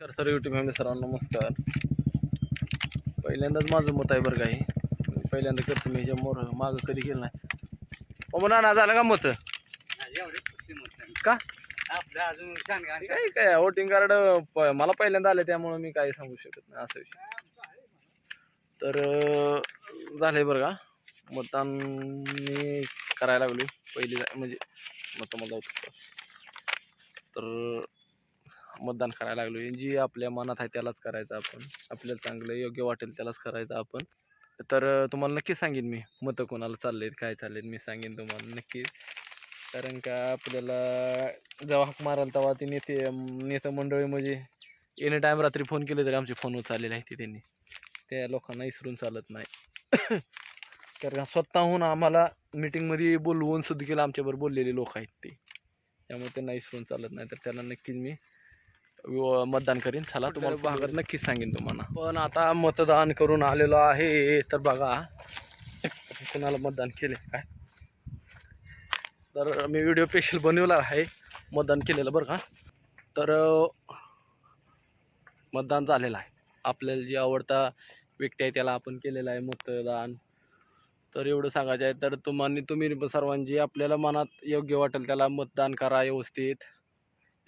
तर sir YouTube family सर्वांना नमस्कार. पहिल्यांदाच माझं मत आहे बरं काही पहिल्यांदा करतो मी मोर मागं कधी केलं नाही. ओ ना झालं का मत? का? काय काय वोटिंग कार्ड मला पहिल्यांदा आले त्यामुळं मी काही सांगू शकत नाही असा विषय. तर अं, झालंय बरं का? मतदान मी करायला लागलो पहिली म्हणजे मत मला होतं. तर मतदान करायला लागलो. जी आपल्या मनात आहे त्यालाच करायचं आपण. आपल्याला चांगलं योग्य वाटेल त्यालाच करायचं आपण. तर तुम्हाला नक्कीच सांगेन मी मतं कोणाला चालले काय चाललेत मी सांगेन तुम्हाला नक्कीच. कारण का आपल्याला जेव्हा हाक माराल तेव्हा ते नेते नेते मंडळी म्हणजे एनी टाईम रात्री फोन केले तरी आमचे फोन चाललेले आहेत ते त्यांनी. त्या लोकांना इसरून चालत नाही. कारण स्वतःहून आम्हाला मिटिंगमध्ये बोलवून सुद्धा केलं आमच्याबरोबर बोललेले लोक आहेत ते. त्यामुळे त्यांना इसरून चालत नाही. तर त्यांना नक्कीच मी मतदान करीन. चला तुम्हाला भागात नक्कीच सांगेन तुम्हाला. पण आता मतदान करून आलेलो आहे तर बघा. कोणाला मतदान केले काय? तर मी व्हिडिओ स्पेशल बनवला आहे मतदान केलेलं बरं का? तर मतदान झालेलं आहे. आपल्याला जे आवडता व्यक्ती आहे त्याला आपण केलेलं आहे मतदान. तर एवढं सांगायचं आहे तर तुम्हाला तुम्ही सर्वांची आपल्याला मनात योग्य वाटेल त्याला मतदान करा व्यवस्थित.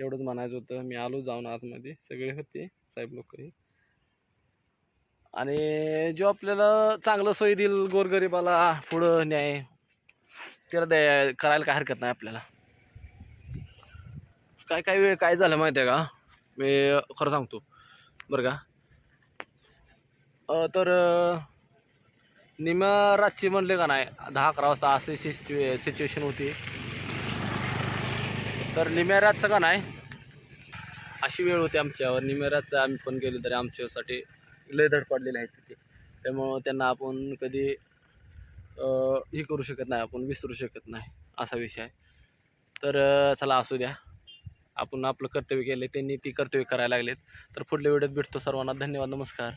एवढंच म्हणायचं होतं. मी आलो जाऊन आतमध्ये. सगळे होते. साहेब लोकही. आणि जो आपल्याला चांगलं सोयी देईल गोरगरिबाला पुढं न्याय त्याला द्या करायला काय हरकत नाही आपल्याला. काय काय वेळ काय झालं माहिती आहे का? मी खरं सांगतो. बरं का? तर निम्या रातची म्हणले का नाही दहा अकरा वाजता असे सिच्युए सिच्युएशन होती. तर निमेराजचं का नाही? अशी वेळ होती आमच्यावर. निमेराजचं आम्ही फोन केले तरी आमच्यासाठी लय धड पडलेली आहेत तिथे. त्यामुळं त्यांना आपण कधी हे करू शकत नाही आपण विसरू शकत नाही असा विषय आहे. तर चला असू द्या. आपण आपलं कर्तव्य केलं त्यांनी ती कर्तव्य करायला लागलेत. तर पुढल्या व्हिडिओत भेटतो सर्वांना. धन्यवाद नमस्कार.